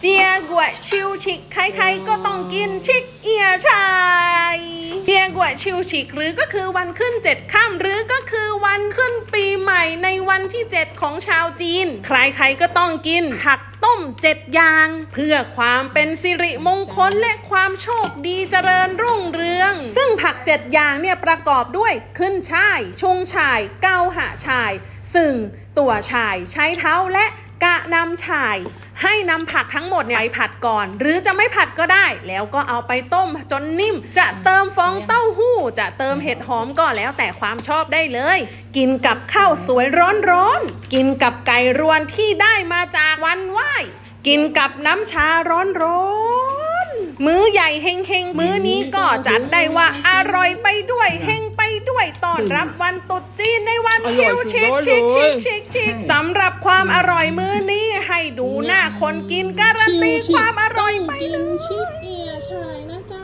เจียกวยชิวชิกใครๆก็ต้องกินชิกเอียชายเจียกวยชิวชิกหรือก็คือวันขึ้นเจ็ดค่ำหรือก็คือวันขึ้นปีใหม่ในวันที่7ของชาวจีน ใครๆก็ต้องกินผักต้มเจ็ดอย่าง เพื่อความเป็นสิริมงคลและความโชคดีเจริญรุ่งเรือง ซึ่งผักเจ็ดอย่างเนี่ยประกอบด้วยขึ้นช่ายชงช่ายเก้าหะช่าย ซึ่งตัวช่ายใช้เท้าและ กะนำช่ายให้นำผักทั้งหมดเนี่ยไปผัดก่อน หรือจะไม่ผัดก็ได้ แล้วก็เอาไปต้มจนนิ่ม จะเติมฟองเต้าหู้ จะเติมเห็ดหอมก็แล้วแต่ความชอบได้เลย กินกับข้าวสวยร้อนๆกินกับไก่รวนที่ได้มาจากวันไหว้กินกับน้ำชาร้อนๆมื้อใหญ่เฮงเฮงๆ มื้อนี้ก็จัดได้ว่าอร่อยไปด้วยเฮงไปด้วยต้อนรับวันตรุษจีนในวันอร่ชิอยวชิคสุชิดคยชิคชิคชิคสำหรับ ความอร่อยมื้อนี้ให้ดูหน้าคนกินการันตีความอร่อยไปเลย ชิปเอียชายนะจ๊ะ